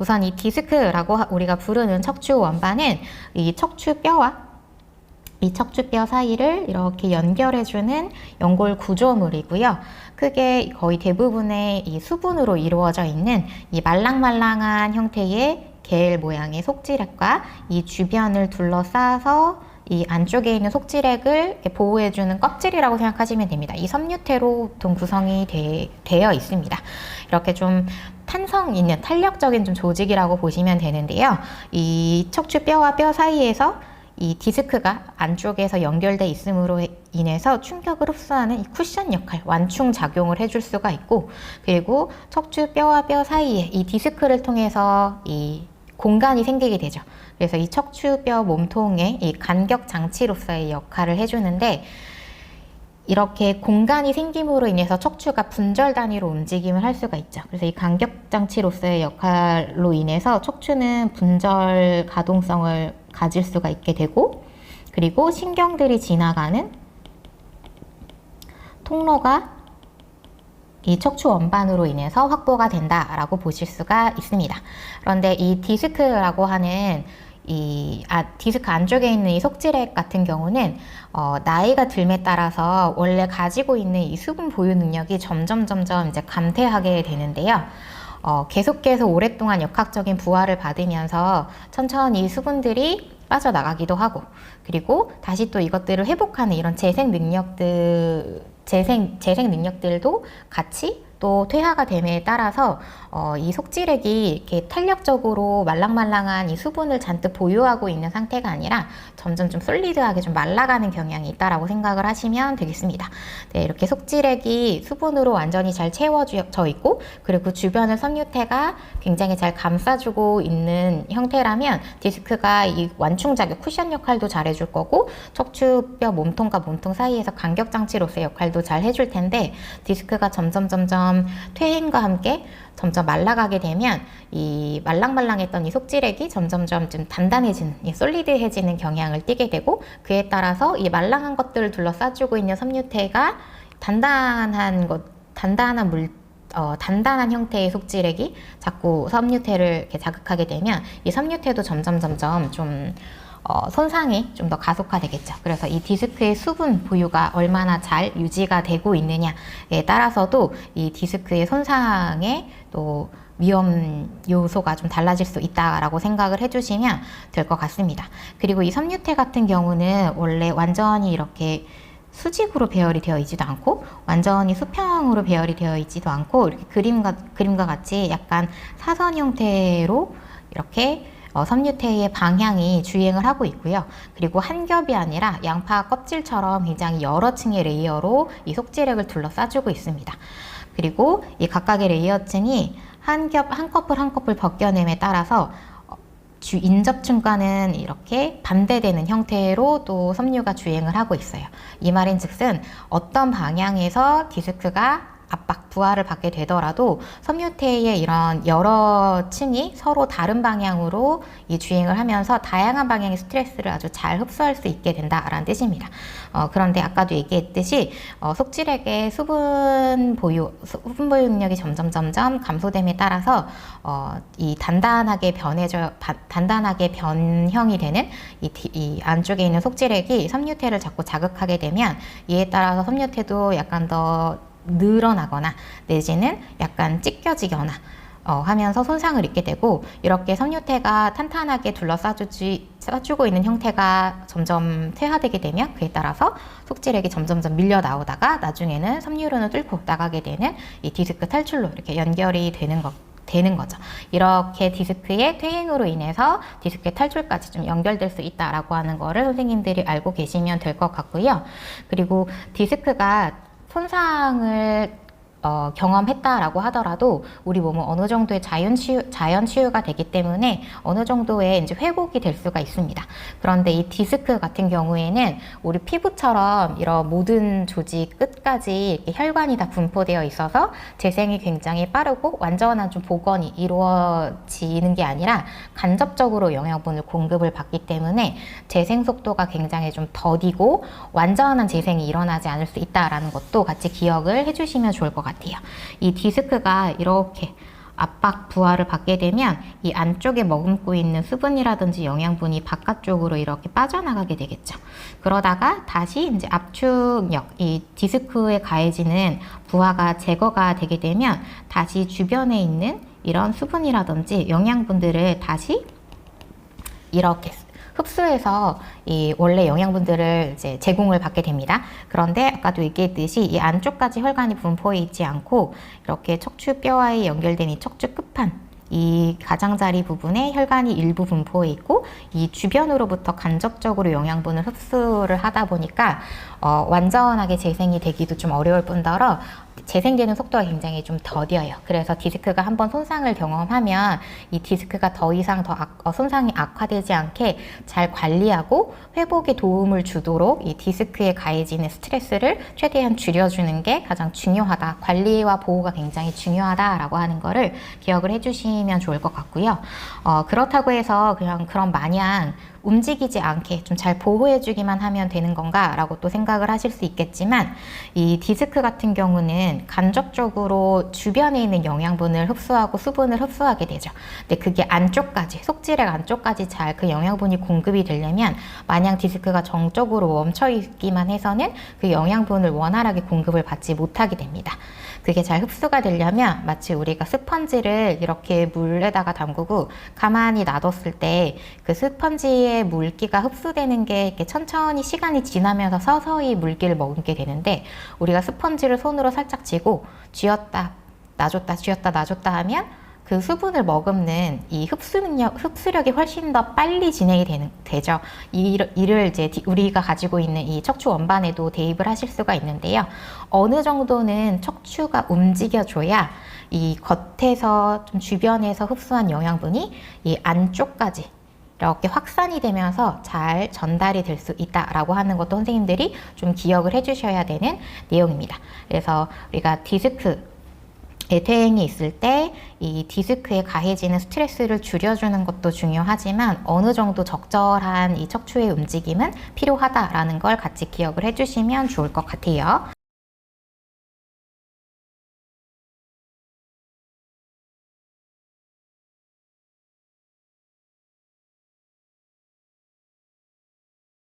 우선 이 디스크라고 하- 우리가 부르는 척추 원반은 이 척추 뼈와 이 척추뼈 사이를 이렇게 연결해주는 연골 구조물이고요. 크게 거의 대부분의 이 수분으로 이루어져 있는 이 말랑말랑한 형태의 게일 모양의 속지렉과 이 주변을 둘러싸서 이 안쪽에 있는 속지렉을 보호해주는 껍질이라고 생각하시면 됩니다. 이 섬유태로 보통 구성이 되, 되어 있습니다. 이렇게 좀 탄성 있는 탄력적인 좀 조직이라고 보시면 되는데요. 이 척추 뼈와 뼈 사이에서 이 디스크가 안쪽에서 연결돼 있음으로 인해서 충격을 흡수하는 이 쿠션 역할, 완충 작용을 해줄 수가 있고, 그리고 척추 뼈와 뼈 사이에 이 디스크를 통해서 이 공간이 생기게 되죠. 그래서 이 척추뼈 몸통의 이 간격 장치로서의 역할을 해주는데, 이렇게 공간이 생김으로 인해서 척추가 분절 단위로 움직임을 할 수가 있죠. 그래서 이 간격 장치로서의 역할로 인해서 척추는 분절 가동성을 가질 수가 있게 되고, 그리고 신경들이 지나가는 통로가 이 척추 원반으로 인해서 확보가 된다라고 보실 수가 있습니다. 그런데 이 디스크라고 하는 이 아, 디스크 안쪽에 있는 이 속지렉 같은 경우는 어, 나이가 들에 따라서 원래 가지고 있는 이 수분 보유 능력이 점점 점점 이제 감퇴하게 되는데요. 어, 계속해서 오랫동안 역학적인 부하를 받으면서 천천히 수분들이 빠져나가기도 하고 그리고 다시 또 이것들을 회복하는 이런 재생 능력들 재생 재생 능력들도 같이 또 퇴화가 됨에 따라서 어, 이 속지렉이 이렇게 탄력적으로 말랑말랑한 이 수분을 잔뜩 보유하고 있는 상태가 아니라 점점 좀 솔리드하게 좀 말라가는 경향이 있다라고 생각을 하시면 되겠습니다. 네, 이렇게 속지렉이 수분으로 완전히 잘 채워져 있고 그리고 주변을 섬유태가 굉장히 잘 감싸주고 있는 형태라면 디스크가 이 완충작용 쿠션 역할도 잘 해줄 거고 척추뼈 몸통과 몸통 사이에서 간격 장치로서의 역할도 잘 해줄 텐데 디스크가 점점 점점 퇴행과 함께 점점 말라가게 되면 이 말랑말랑했던 이 속지렉이 점점점 좀 단단해지는, 이 솔리드해지는 경향을 띠게 되고 그에 따라서 이 말랑한 것들을 둘러싸주고 있는 섬유태가 단단한 것, 단단한 물 어, 단단한 형태의 속지렉이 자꾸 섬유태를 이렇게 자극하게 되면 이 섬유태도 점점 점점 좀 어, 손상이 좀 더 가속화되겠죠. 그래서 이 디스크의 수분 보유가 얼마나 잘 유지가 되고 있느냐에 따라서도 이 디스크의 손상에 또 위험 요소가 좀 달라질 수 있다라고 생각을 해주시면 될 것 같습니다. 그리고 이 섬유태 같은 경우는 원래 완전히 이렇게 수직으로 배열이 되어 있지도 않고 완전히 수평으로 배열이 되어 있지도 않고 이렇게 그림과 그림과 같이 약간 사선 형태로 이렇게 어, 섬유태의 방향이 주행을 하고 있고요. 그리고 한 겹이 아니라 양파 껍질처럼 굉장히 여러 층의 레이어로 이 속지력을 둘러싸주고 있습니다. 그리고 이 각각의 레이어층이 한 겹, 한 커플 한 커플 벗겨냄에 따라서 어, 주 인접층과는 이렇게 반대되는 형태로 또 섬유가 주행을 하고 있어요. 이 말인 즉슨 어떤 방향에서 디스크가 압박, 부하를 받게 되더라도 섬유태의 이런 여러 층이 서로 다른 방향으로 이 주행을 하면서 다양한 방향의 스트레스를 아주 잘 흡수할 수 있게 된다라는 뜻입니다. 어, 그런데 아까도 얘기했듯이 어, 속질액의 수분 보유, 수분 보유 능력이 점점 점점 감소됨에 따라서 어, 이 단단하게 변해져 바, 단단하게 변형이 되는 이, 디- 이 안쪽에 있는 속질액이 섬유태를 자꾸 자극하게 되면 이에 따라서 섬유태도 약간 더 늘어나거나 내지는 약간 찢겨지거나 어, 하면서 손상을 입게 되고 이렇게 섬유태가 탄탄하게 둘러싸주지 싸주고 있는 형태가 점점 퇴화되게 되면 그에 따라서 속질액이 점점점 밀려 나오다가 나중에는 섬유론을 뚫고 나가게 되는 이 디스크 탈출로 이렇게 연결이 되는 것. 되는 거죠. 이렇게 디스크의 퇴행으로 인해서 디스크의 탈출까지 좀 연결될 수 있다라고 하는 거를 선생님들이 알고 계시면 될 것 같고요. 그리고 디스크가 손상을 어, 경험했다라고 하더라도 우리 몸은 어느 정도의 자연 치유, 자연 치유가 되기 때문에 어느 정도의 이제 회복이 될 수가 있습니다. 그런데 이 디스크 같은 경우에는 우리 피부처럼 이런 모든 조직 끝까지 혈관이 다 분포되어 있어서 재생이 굉장히 빠르고 완전한 좀 복원이 이루어지는 게 아니라 간접적으로 영양분을 공급을 받기 때문에 재생 속도가 굉장히 좀 더디고 완전한 재생이 일어나지 않을 수 있다라는 것도 같이 기억을 해주시면 좋을 것 같아요. 이 디스크가 이렇게 압박 부하를 받게 되면 이 안쪽에 머금고 있는 수분이라든지 영양분이 바깥쪽으로 이렇게 빠져나가게 되겠죠. 그러다가 다시 이제 압축력, 이 디스크에 가해지는 부하가 제거가 되게 되면 다시 주변에 있는 이런 수분이라든지 영양분들을 다시 이렇게 흡수해서 이 원래 영양분들을 이제 제공을 받게 됩니다. 그런데 아까도 얘기했듯이 이 안쪽까지 혈관이 분포해 있지 않고 이렇게 척추뼈와의 연결된 이 척추 끝판 이 가장자리 부분에 혈관이 일부 분포해 있고 이 주변으로부터 간접적으로 영양분을 흡수를 하다 보니까 어, 완전하게 재생이 되기도 좀 어려울 뿐더러 재생되는 속도가 굉장히 좀 더뎌요. 그래서 디스크가 한번 손상을 경험하면 이 디스크가 더 이상 더 악- 어, 손상이 악화되지 않게 잘 관리하고 회복에 도움을 주도록 이 디스크에 가해지는 스트레스를 최대한 줄여주는 게 가장 중요하다. 관리와 보호가 굉장히 중요하다라고 하는 거를 기억을 해주 시면 좋을 것 같고요. 어, 그렇다고 해서 그냥 그런 마냥 움직이지 않게 좀 잘 보호해주기만 하면 되는 건가라고 또 생각을 하실 수 있겠지만 이 디스크 같은 경우는 간접적으로 주변에 있는 영양분을 흡수하고 수분을 흡수하게 되죠. 근데 그게 안쪽까지 속질의 안쪽까지 잘 그 영양분이 공급이 되려면 마냥 디스크가 정적으로 멈춰 있기만 해서는 그 영양분을 원활하게 공급을 받지 못하게 됩니다. 그게 잘 흡수가 되려면 마치 우리가 스펀지를 이렇게 물에다가 담그고 가만히 놔뒀을 때 그 스펀지의 물기가 흡수되는 게 이렇게 천천히 시간이 지나면서 서서히 물기를 머금게 되는데 우리가 스펀지를 손으로 살짝 쥐고 쥐었다 놔줬다 쥐었다 놔줬다 하면 그 수분을 머금는 이 흡수 능력, 흡수력이 훨씬 더 빨리 진행이 되는, 되죠. 이, 이를 이제 디- 우리가 가지고 있는 이 척추 원반에도 대입을 하실 수가 있는데요. 어느 정도는 척추가 움직여줘야 이 겉에서 좀 주변에서 흡수한 영양분이 이 안쪽까지 이렇게 확산이 되면서 잘 전달이 될 수 있다라고 하는 것도 선생님들이 좀 기억을 해주셔야 되는 내용입니다. 그래서 우리가 디스크 퇴행이 있을 때 이 디스크에 가해지는 스트레스를 줄여주는 것도 중요하지만 어느 정도 적절한 이 척추의 움직임은 필요하다라는 걸 같이 기억을 해주시면 좋을 것 같아요.